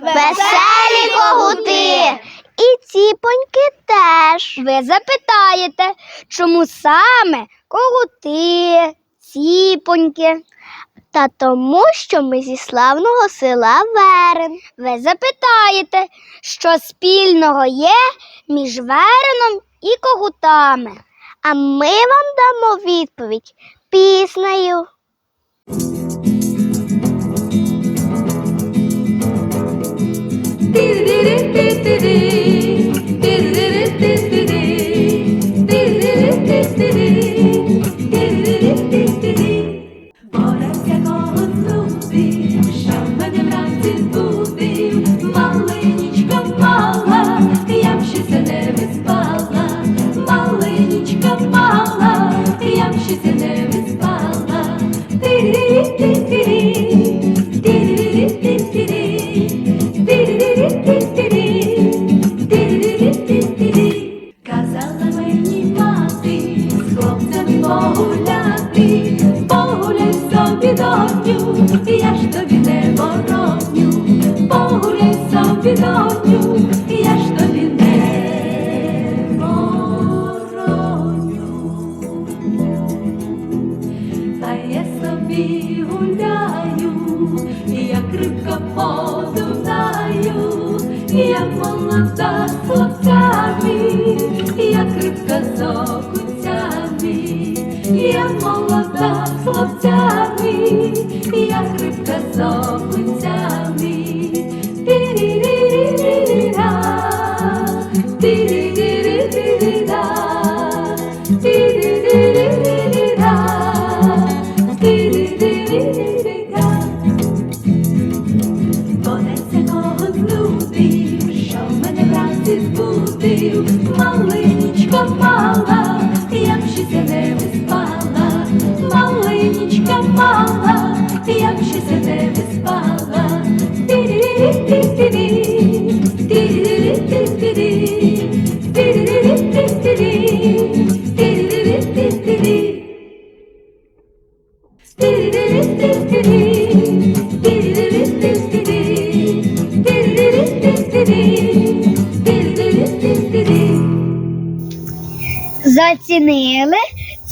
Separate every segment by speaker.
Speaker 1: Веселі когути. І ціпоньки теж. Ви запитаєте, чому саме когути, ціпоньки? Та тому, що ми зі славного села Верен. Ви запитаєте, що спільного є між Вереном і когутами. А ми вам дамо відповідь піснею.
Speaker 2: Diri diri diri diri погуляти, погуляй собі доню, я ж тобі не вороню, погуляй собі доню, я ж тобі не вороню. Та я собі гуляю, як рибка по Дунаю, я молода з хлопцями, як рибка з окунцями, я молода з хлопцями, як рибка з окунцями. Тирі-рі-рі-рі-ра, маленічка мала, я б ще се не виспала. Тирі-рі-рі-рі-рі, тирі-рі-рі-рі-рі, тирі-рі-рі-рі-рі, тирі-рі-рі-рі-рі.
Speaker 1: Зацінили?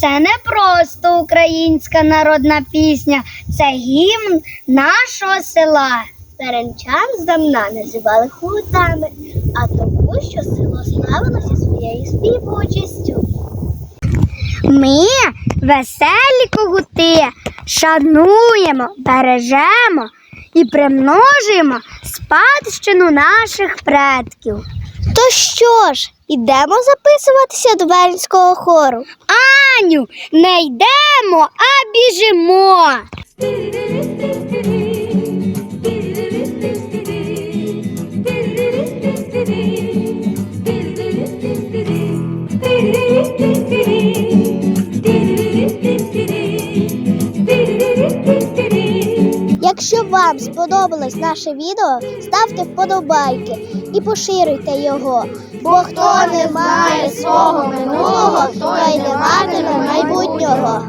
Speaker 1: Це не просто українська народна пісня, це гімн нашого села. Перенчан здавна називали хутами, а тому, що село славилося своєю співучістю. Ми, веселі когути, шануємо, бережемо і примножуємо спадщину наших предків. То що ж, ідемо записуватися до Вернського хору? Аню, не йдемо, а біжимо. Якщо вам сподобалось наше відео, ставте вподобайки і поширюйте його. Бо хто не знає свого минулого, той не матиме майбутнього.